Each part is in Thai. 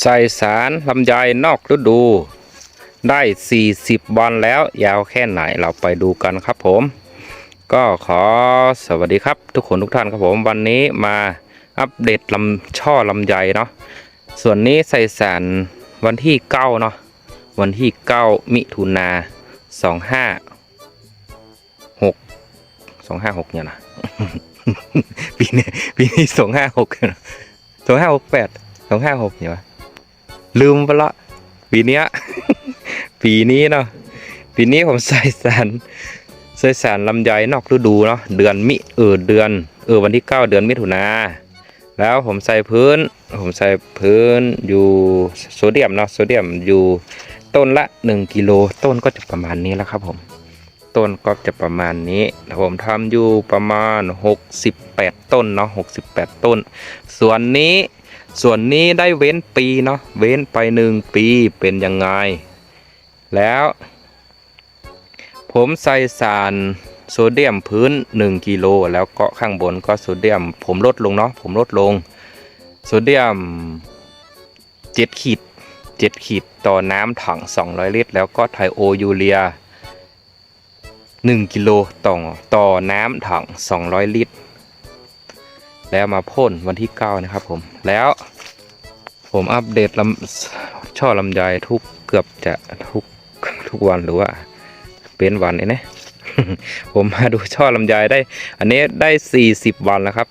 ใส่สารลำไยนอกฤดู ได้ 40 วันแล้วยาวแค่ไหนเราไปดูกันครับผม ก็ขอสวัสดีครับทุกคนทุกท่านครับผมวันนี้มาอัปเดตลำช่อลำไยเนาะส่วนนี้ใส่สารวันที่เก้าเนาะวันที่เก้ามิถุนาสองห้าหกสองห้าหกเนี่ยนะปีนี้ปีนี้สองห้าหกสองห้าหกแปดสองห้าหกเนี่ยวะ ลืมไปละปีเนี้ย ปีนี้เนาะปีนี้ผมใส่สารใส่สารลำไยนอกฤดูเนาะเดือนมิเออเดือนเออวันที่เก้าเดือนมิถุนาแล้วผมใส่พื้น ผมใส่พื้นอยู่โซเดียมเนาะโซเดียมอยู่ต้นละ 1กิโลต้นก็จะประมาณนี้แล้วครับผมต้นก็จะประมาณนี้ ผมทำอยู่ประมาณ 68 ต้นเนาะ68 ต้น ส่วนนี้ ส่วนนี้ได้เว้นปีเนาะเว้นไปหนึ่งปีเป็นยังไง แล้ว ผมใส่สารโซเดียมพื้น 1กิโลแล้วก็ข้างบนก็โซเดียม ผมลดลงเนาะผมลดลง โซเดียม 7 ขีด 7 ขีดต่อน้ำถัง 200 ลิตร แล้วก็ไทโอยูเรีย 1 กิโลต่อต่อน้ำถัง 200 ลิตร แล้วมาพ่นวันที่ 9 นะครับผมแล้วผมอัปเดตลำช่อลำไยทุกเกือบจะทุกทุกวันหรือว่าเป็นวันเองนะผมมาดูช่อลำไยได้ อันนี้ได้ 40 วันแล้วครับ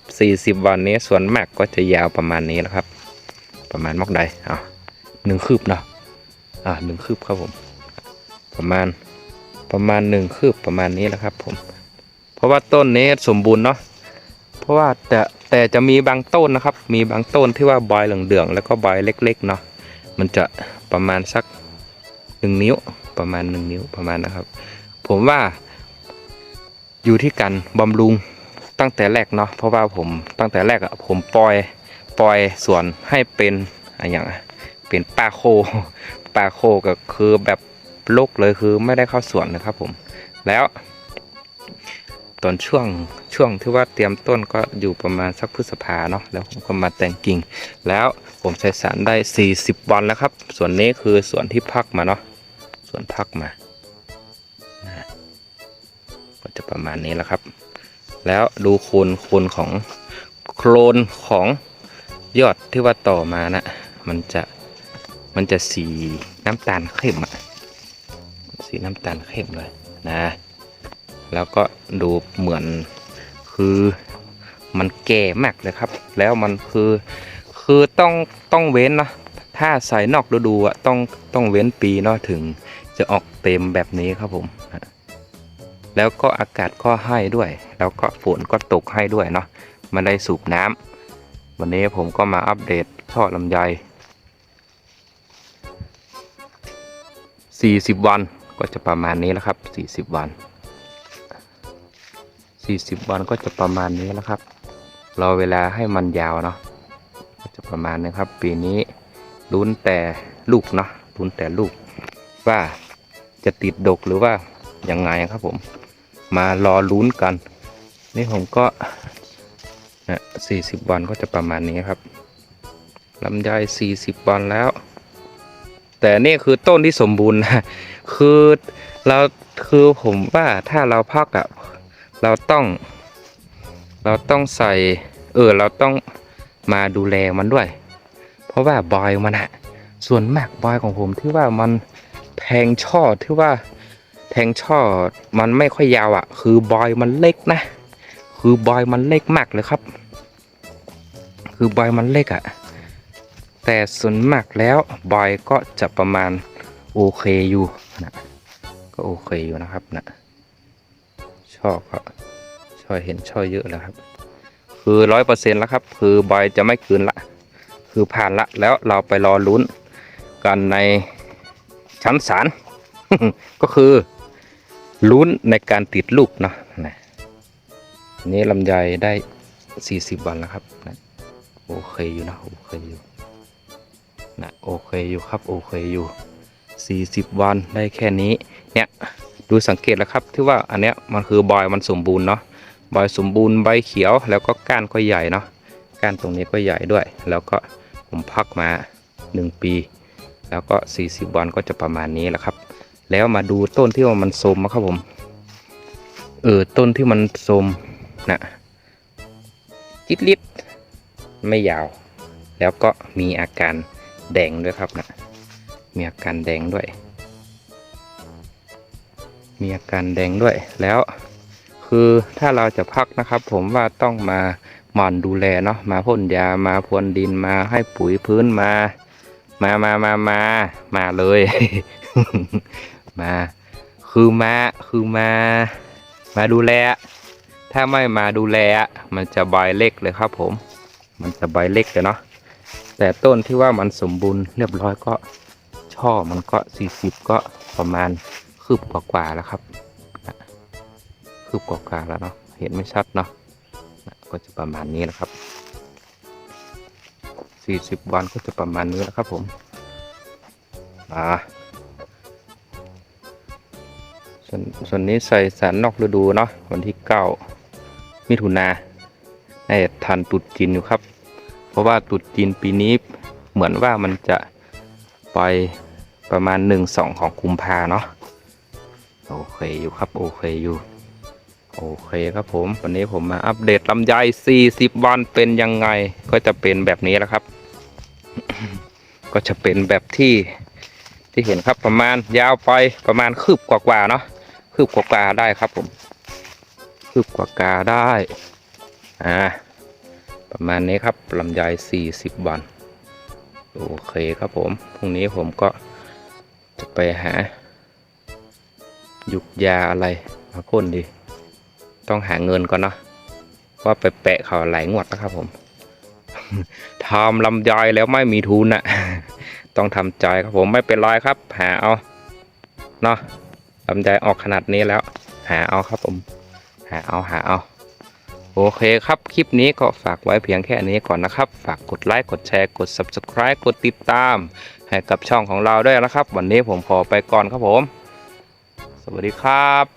40 วันนี้ส่วนมากก็จะยาวประมาณนี้แล้วครับ ประมาณมอกใดอะหนึ่งคืบเนาะอ่าหนึ่งคืบครับผม ประมาณประมาณหนึ่งคืบประมาณนี้แหละครับผม เพราะว่าต้นนี้สมบูรณ์เนาะเพราะว่าแต่ แต่จะมีบางต้นนะครับ มีบางต้นที่ว่าใบเหลืองๆแล้วก็ใบเล็ก ๆ เนาะมันจะประมาณสักหนึ่งนิ้วประมาณหนึ่งนิ้วประมาณนะครับ ผมว่าอยู่ที่การบำรุงตั้งแต่แรกเนาะเพราะว่าผมตั้งแต่แรกอะผมปล่อยปล่อยสวนให้เป็นอะไรอย่างอะเป็นป่าโคป่าโคก็คือแบบโลกเลยคือไม่ได้เข้าสวนนะครับผมแล้ว อนช่วงช่วงที่ว่าเตรียมต้นก็อยู่ประมาณสักพฤษภาเนาะแล้วผมก็มาแต่งกิ่ง แล้วผมใช้สารได้ 40 วันแล้วครับ ส่วนนี้คือส่วนที่พักมาเนาะส่วนพักมาก็จะประมาณนี้แล้วครับ แล้วดูโคนโคนของโคลนของยอดที่ว่าต่อมานะมันจะมันจะสีน้ำตาลเข้มอะสีน้ำตาลเข้มเลยนะ แล้วก็ดูเหมือนคือมันแก่มากเลยครับ แล้วมันคือคือต้องต้องเว้นนะถ้าใส่นอกฤดูอะต้องต้องเว้นปีเนาะถึงจะออกเต็มแบบนี้ครับผม แล้วก็อากาศก็ให้ด้วย แล้วก็ฝนก็ตกให้ด้วยเนาะมันได้สูบน้ำวันนี้ผมก็มาอัปเดตช่อลำไย40 วันก็จะประมาณนี้แล้วครับ 40 วัน 40 วันก็จะประมาณนี้แล้วครับ รอเวลาให้มันยาวเนาะก็จะประมาณนี้ครับ ปีนี้ลุ้นแต่ลูกเนาะลุ้นแต่ลูก ว่าจะติดดกหรือว่ายังไงครับผม มารอลุ้นกัน นี่ผมก็นะ40 วันก็จะประมาณนี้ครับลำไย40 วันแล้ว แต่นี่คือต้นที่สมบูรณ์นะคือเราคือผมว่าถ้าเราพักอะ เราต้อง เราต้องใส่ เออ เราต้องมาดูแลมันด้วย เพราะว่าบอยมันอะส่วนมากบอยของผมที่ว่ามันแทงช่อที่ว่าแทงช่อมันไม่ค่อยยาวอะคือบอยมันเล็กนะ คือบอยมันเล็กมากเลยครับ คือบอยมันเล็กอะแต่ส่วนมากแล้วบอยก็จะประมาณโอเคอยู่นะก็โอเคอยู่นะครับนะ ช่อก็ช่อเห็นช่อเยอะแล้วครับ คือร้อยเปอร์เซ็นต์แล้วครับ คือใบจะไม่คืนละ คือผ่านละแล้วเราไปรอลุ้นกันในชั้นศาลก็คือลุ้นในการติดลูกเนาะนะนี้ลำไยได้ 40 วันแล้วครับนะโอเคอยู่นะโอเคอยู่นะโอเคอยู่ครับโอเคอยู่ 40 วันได้แค่นี้เนี่ย ดูสังเกตแล้วครับที่ว่าอันเนี้ยมันคือบอยมันสมบูรณ์เนาะบอยสมบูรณ์ใบเขียวแล้วก็ก้านก็ใหญ่เนาะก้านตรงนี้ก็ใหญ่ด้วย แล้วก็ผมพักมา 1 ปี แล้วก็ 40 วันก็จะประมาณนี้แหละครับ แล้วมาดูต้นที่ว่ามันโทรมนะครับผมเออต้นที่มันโทรมนะจิตลิดไม่ยาว แล้วก็มีอาการแดงด้วยครับนะมีอาการแดงด้วย มีอาการแดงด้วยแล้ว คือถ้าเราจะพักนะครับ ผมว่าต้องมาหมั่นดูแลเนาะมาพ่นยามาพรวนดินมาให้ปุ๋ยพื้นมา มามามามามาเลย มา คือมาคือมา มาดูแล ถ้าไม่มาดูแล มันจะใบเล็กเลยครับ ผม มันจะใบเล็กเลยเนาะแต่ต้นที่ว่ามันสมบูรณ์เรียบร้อยก็ช่อมันก็สี่สิบก็ประมาณ คืบกว่าๆแล้วครับคืบกว่าๆแล้วเนาะเห็นไม่ชัดเนาะก็จะประมาณนี้แหละครับสี่สิบวันก็จะประมาณนี้แหละครับผมอ่าส่วนส่วนนี้ใส่สารนอกฤดูเนาะวันที่เก้ามิถุนาในทันตุดจีนอยู่ครับ เพราะว่าตุดจีนปีนี้เหมือนว่ามันจะไปประมาณหนึ่งสองของกุมภาเนาะ โอเคอยู่ครับโอเคอยู่โอเคครับผม วันนี้ผมมาอัปเดตลำไย40 วันเป็นยังไง ก็จะเป็นแบบนี้แหละครับ ก็จะเป็นแบบที่ที่เห็นครับประมาณยาวไปประมาณคืบกว่าๆเนาะคืบกว่าๆได้ครับผมคืบกว่าๆได้อ่าประมาณนี้ครับลำไย40 วัน โอเคครับผมพรุ่งนี้ผมก็จะไปหา ยุกยาอะไรมาพ่นดี ต้องหาเงินก่อนเนาะว่าไปแปะเขาหลายงวดนะครับผมทำลำไยแล้วไม่มีทุนอะต้องทำใจครับผมไม่เป็นไรครับ หาเอาเนาะลำไยออกขนาดนี้แล้ว หาเอาครับผม หาเอาหาเอาโอเคครับ คลิปนี้ก็ฝากไว้เพียงแค่นี้ก่อนนะครับ ฝากกดไลค์กดแชร์กด subscribe กดติดตาม ให้กับช่องของเราด้วยนะครับ วันนี้ผมขอไปก่อนครับผม สวัสดีครับ